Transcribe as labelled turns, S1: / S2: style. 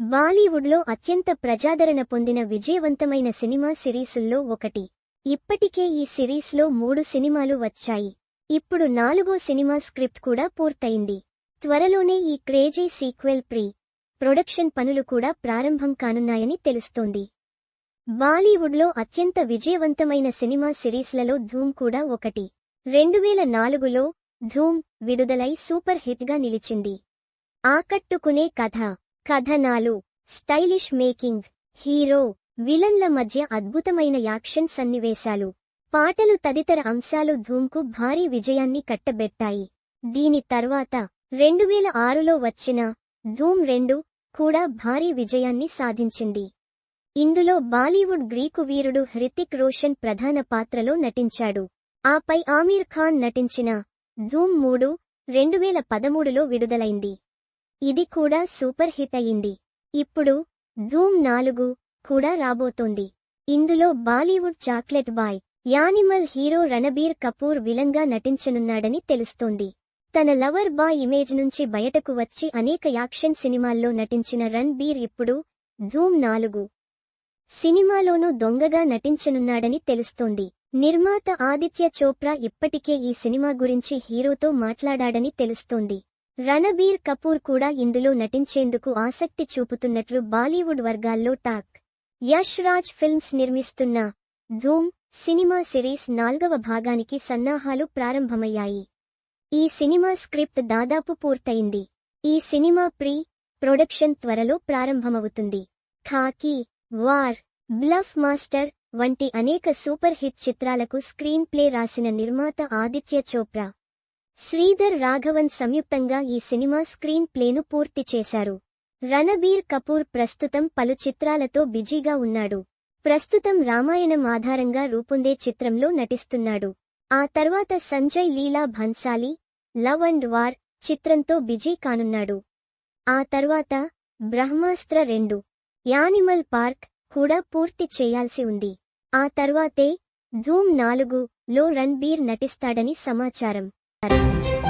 S1: బాలీవుడ్లో అత్యంత ప్రజాదరణ పొందిన విజయవంతమైన సినిమా సిరీసుల్లో ఒకటి. ఇప్పటికే ఈ సిరీస్లో మూడు సినిమాలు వచ్చాయి. ఇప్పుడు నాలుగో సినిమా స్క్రిప్ట్ కూడా పూర్తయింది. త్వరలోనే ఈ క్రేజీ సీక్వెల్ ప్రీ ప్రొడక్షన్ పనులు కూడా ప్రారంభం కానున్నాయని తెలుస్తోంది. బాలీవుడ్లో అత్యంత విజయవంతమైన సినిమా సిరీస్లలో ధూమ్ కూడా ఒకటి. రెండు వేల నాలుగులో ధూమ్ విడుదలై సూపర్ హిట్గా నిలిచింది. ఆకట్టుకునే కథ. కథనాలు. Stylish making. హీరో. విలన్ల మధ్య అద్భుతమైన యాక్షన్ సన్నివేశాలు. పాటలు తదితర అంశాలు ధూమ్కు భారీ విజయాన్ని కట్టబెట్టాయి. దీని తర్వాత రెండువేల ఆరులో వచ్చిన ధూమ్ రెండు కూడా భారీ విజయాన్ని సాధించింది. ఇందులో బాలీవుడ్ గ్రీకు వీరుడు హృతిక్ రోషన్ ప్రధాన పాత్రలో నటించాడు. ఆపై ఆమీర్ ఖాన్ నటించిన ధూమ్ మూడు రెండువేల పదమూడులో విడుదలైంది. ఇది కూడా సూపర్ హిట్ అయింది. ఇప్పుడు ధూమ్ నాలుగు కూడా రాబోతోంది. ఇందులో Bollywood chocolate boy Animal hero Ranbir Kapoor విలంగా నటించనున్నాడని తెలుస్తోంది. తన లవర్ బాయ్ ఇమేజ్ నుంచి బయటకు వచ్చి అనేక యాక్షన్ సినిమాల్లో నటించిన రణ్బీర్ ఇప్పుడు ధూమ్ నాలుగు సినిమాలోనూ దొంగగా నటించనున్నాడని తెలుస్తోంది. నిర్మాత ఆదిత్య చోప్రా ఇప్పటికే ఈ సినిమా గురించి హీరోతో మాట్లాడాడని తెలుస్తోంది. రణబీర్ కపూర్ కూడా ఇందులో నటించేందుకు ఆసక్తి చూపుతున్నట్లు బాలీవుడ్ వర్గాల్లో టాక్. యష్ రాజ్ ఫిల్మ్స్ నిర్మిస్తున్న ధూమ్ సినిమా సిరీస్ నాల్గవ భాగానికి సన్నాహాలు ప్రారంభమయ్యాయి. ఈ సినిమా స్క్రిప్ట్ దాదాపు పూర్తయింది. ఈ సినిమా ప్రీ ప్రొడక్షన్ త్వరలో ప్రారంభమవుతుంది. ఖాకీ వార్ బ్లఫ్ మాస్టర్ వంటి అనేక సూపర్ హిట్ చిత్రాలకు స్క్రీన్ ప్లే రాసిన నిర్మాత ఆదిత్య చోప్రా శ్రీధర్ రాఘవన్ సంయుక్తంగా ఈ సినిమా స్క్రీన్ ప్లేను పూర్తి చేశారు. రణబీర్ కపూర్ ప్రస్తుతం పలు చిత్రాలతో బిజీగా ఉన్నాడు. ప్రస్తుతం రామాయణం ఆధారంగా రూపొందే చిత్రంలో నటిస్తున్నాడు. ఆ తర్వాత Sanjay Leela Bhansali Love and War చిత్రంతో బిజీ కానున్నాడు. ఆ తర్వాత బ్రహ్మాస్త్ర రెండు యానిమల్ పార్క్ కూడా పూర్తి చేయాల్సి ఉంది. ఆ తర్వాతే ధూమ్ నాలుగు లో రణ్బీర్ నటిస్తాడని సమాచారం. 哎。